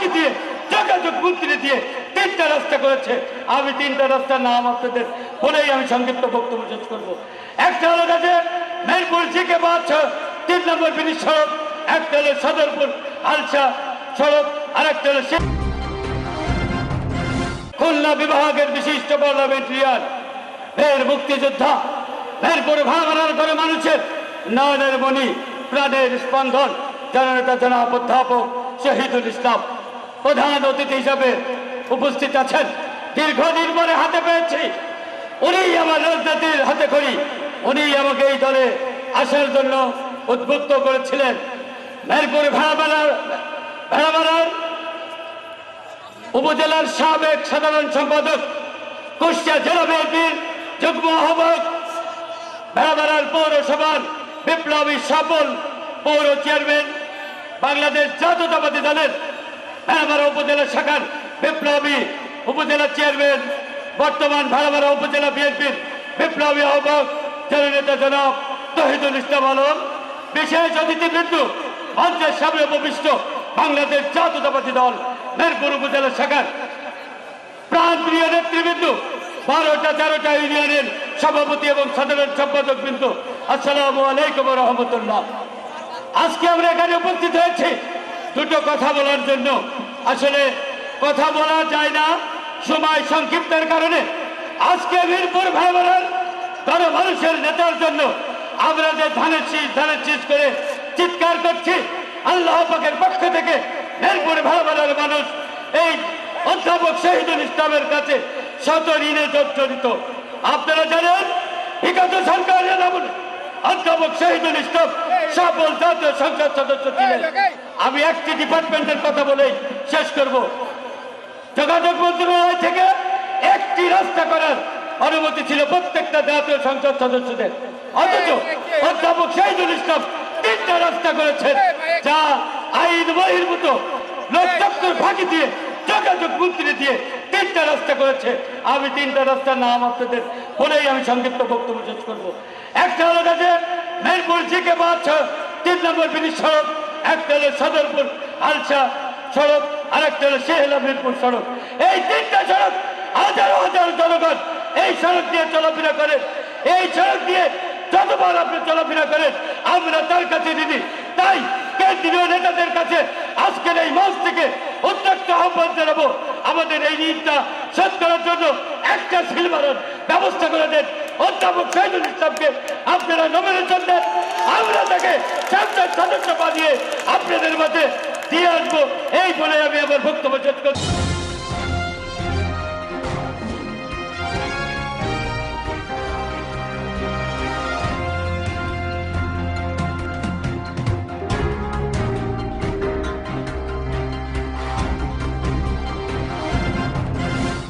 ফাঁকি দিয়ে যোগাযোগ মন্ত্রী দিয়ে তিনটা রাস্তা করেছে। আমি তিনটা রাস্তার নাম আপনাদের বলেই আমি সংক্ষিপ্ত বক্তব্য শেষ করব। একটা হলো কাছে মেরপুর জিকে বাচ্চা তিন নম্বর ব্রিজ সড়ক, একটা হলো সদরপুর আলসা সড়ক আর একটা হলো খুলনা বিভাগের বিশিষ্ট পার্লামেন্টারিয়ান এর মুক্তিযোদ্ধা এরপরে ভাঙানোর করে মানুষের নয়নের মণি, প্রাণের স্পন্দন জননেতা জনাব অধ্যাপক শহীদুল ইসলাম। প্রধান অতিথি হিসাবে উপস্থিত আছেন। দীর্ঘদিন পরে হাতে পেয়েছি। উনি আমার রাজনীতির হাতে করি উনি আমাকে এই দলে আসার জন্য উদ্বুদ্ধ করেছিলেন। মেরপুর ভেড়াবেলার ভেড়াবেলার উপজেলার সাবেক সাধারণ সম্পাদক, কুষ্টিয়া জেলা বিএনপির যুগ্ম আহ্বায়ক ভেড়াবেড়ার পৌরসভার বিপ্লবী সফল পৌর চেয়ারম্যান, বাংলাদেশ জাতীয়তাবাদী দলের ভেড়াবেড়া উপজেলা শাখার বিপ্লবী উপজেলা চেয়ারম্যান, বর্তমান ভেড়াবেড়া উপজেলা বিএনপির বিপ্লবী আহ্বায়ক, জননেতা জনাব তহিদুল ইসলাম আলম। বিশেষ অতিথিবৃন্দ, মঞ্চের সামনে উপবিষ্ট বাংলাদেশ জাতীয়তাবাদী দল, মেরপুর উপজেলা শাখার প্রান্তীয় নেতৃবৃন্দ, বারোটা তেরোটা ইউনিয়নের সভাপতি এবং সাধারণ সম্পাদক বৃন্দ, আসসালামু আলাইকুম রহমতুল্লাহ। আজকে আমরা এখানে উপস্থিত হয়েছি। দুটো কথা বলার জন্য আসলে কথা বলা যায় না, সময় সংক্ষিপ্তের কারণে। আজকে মিরপুর ভাইবারার তারা মানুষের নেতার জন্য আমরা যে ধানের শীষ ধানের শীষ করে চিৎকার করছি, আল্লাহ পাকের পক্ষ থেকে মিরপুর ভাইবারার মানুষ এই অধ্যাপক শহীদুল ইসলামের কাছে শত ঋণে জর্জরিত। আপনারা জানেন, বিগত সরকারের আমলে অধ্যাপক শহীদুল ইসলাম সফল জাতীয় সংসদ সদস্য ছিলেন। আমি একটি ডিপার্টমেন্টের কথা বলেই শেষ করব। যোগাযোগ মন্ত্রণালয় থেকে একটি রাস্তা করার অনুমতি ছিল প্রত্যেকটা জাতীয় সংসদ সদস্যদের। অথচ অধ্যাপক শহীদুল ইসলাম তিনটা রাস্তা করেছেন যা আইন বহির্ভূত লোকচক্কর ফাঁকি দিয়ে যোগাযোগ মন্ত্রী দিয়ে তিনটা রাস্তা করেছে। আমি তিনটা রাস্তার নাম আপনাদের বলেই আমি সংক্ষিপ্ত বক্তব্য শেষ করব। একটা হলো কাছে মেরপুর জিকে বাচ্চা তিন নম্বর ব্রিজ সড়ক একটা সদরপুর আলসা সড়ক আর একটা হলো শেহলা মিরপুর সড়ক। এই তিনটা সড়ক হাজারো হাজারো জনগণ এই সড়ক দিয়ে চলাফেরা করেন। এই সড়ক দিয়ে যতবার আপনি চলাফেরা করেন, আমরা তার কাছে দিদি তাই কেন্দ্রীয় নেতাদের কাছে আজকের এই মঞ্চ থেকে উদ্যোক্ত আহ্বান জানাব। আমাদের এই ঋণটা শোধ করার জন্য একটা সিলভারের ব্যবস্থা করে দেন অধ্যাপক শহীদুল ইসলামকে। আপনারা নমিনেশন দেন। আমরা তাকে সংসদ সদস্য বানিয়ে আপনাদের মাঝে দিয়ে আসব। এই বলে আমি আমার বক্তব্য শেষ করছি।